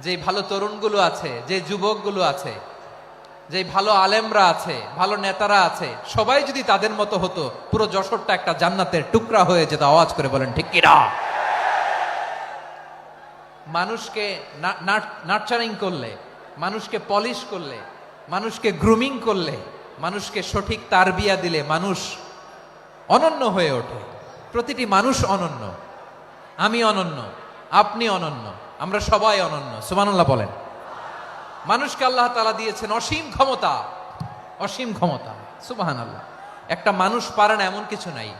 যে ভালো তরুণগুলো আছে যে যুবকগুলো আছে যে ভালো আলেমরা আছে, ভালো নেতারা আছে, সবাই যদি তাদের মতো হতো, পুরো যশোরটা একটা জান্নাতের টুকরা হয়ে যেত, আওয়াজ করে বলেন, ঠিক কিনা মানুষকে নার্চারিং করলে, মানুষকে পলিশ করলে, মানুষকে গ্রুমিং করলে, মানুষকে সঠিক তারবিয়া দিলে মানুষ অনন্য হয়ে ওঠে। প্রতিটি মানুষ অনন্য। আমি অনন্য, আপনি অনন্য। আমরা সবাই অনন্য সুমানুল্লাহ বলেন। মানুষকে আল্লাহ তালা দিয়েছেন অসীম ক্ষমতা অসীম ক্ষমতা সুবাহান আল্লাহ একটা মানুষ পারে না এমন কিছু নাই।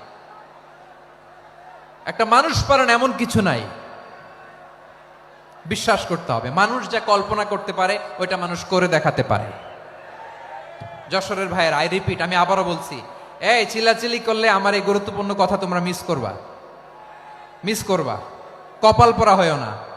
একটা মানুষ পারে না এমন কিছু নাই। বিশ্বাস করতে হবে, মানুষ যা কল্পনা করতে পারে, ওইটা মানুষ করে দেখাতে পারে। যশোরের ভাইয়ের, আই রিপিট, আমি আবারও বলছি, এই চিলাচিলি করলে আমার এই গুরুত্বপূর্ণ কথা তোমরা মিস করবা। মিস করবা। কপাল পরা হয়েও না।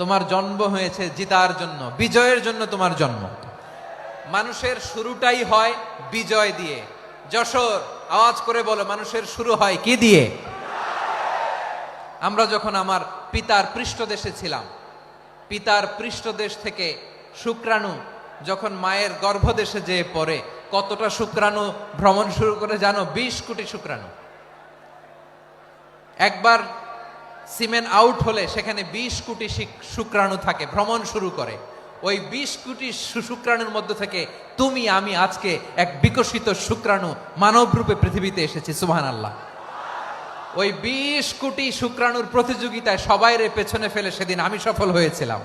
তোমার জন্ম হয়েছে জিতার জন্য, বিজয়ের জন্য তোমার জন্ম। মানুষের শুরুটাই হয় বিজয় দিয়ে। যশোর, আওয়াজ করে বলো, মানুষের শুরু হয় কি দিয়ে? আমরা যখন আমার পিতার পৃষ্ঠদেশে ছিলাম, পিতার পৃষ্ঠদেশ থেকে শুক্রাণু যখন মায়ের গর্ভদেশে যেয়ে পড়ে, কতটা শুক্রাণু ভ্রমণ শুরু করে জানো? বিশ কোটি শুক্রাণু। একবার সিমেন্ট আউট হলে সেখানে বিশ কোটি শুক্রাণু থাকে, ভ্রমণ শুরু করে। ওই বিশ কোটি শুক্রাণুর মধ্য থেকে তুমি, আমি আজকে এক বিকশিত শুক্রাণু মানব রূপে পৃথিবীতে এসেছি সুবহান আল্লাহ ওই বিশ কোটি শুক্রাণুর প্রতিযোগিতায় সবাইরে পেছনে ফেলে সেদিন আমি সফল হয়েছিলাম।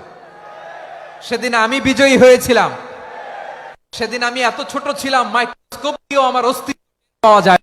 সেদিন আমি বিজয়ী হয়েছিলাম। সেদিন আমি এত ছোট ছিলাম মাইক্রোস্কোপ দিয়েও আমার অস্তিত্ব পাওয়া যায়।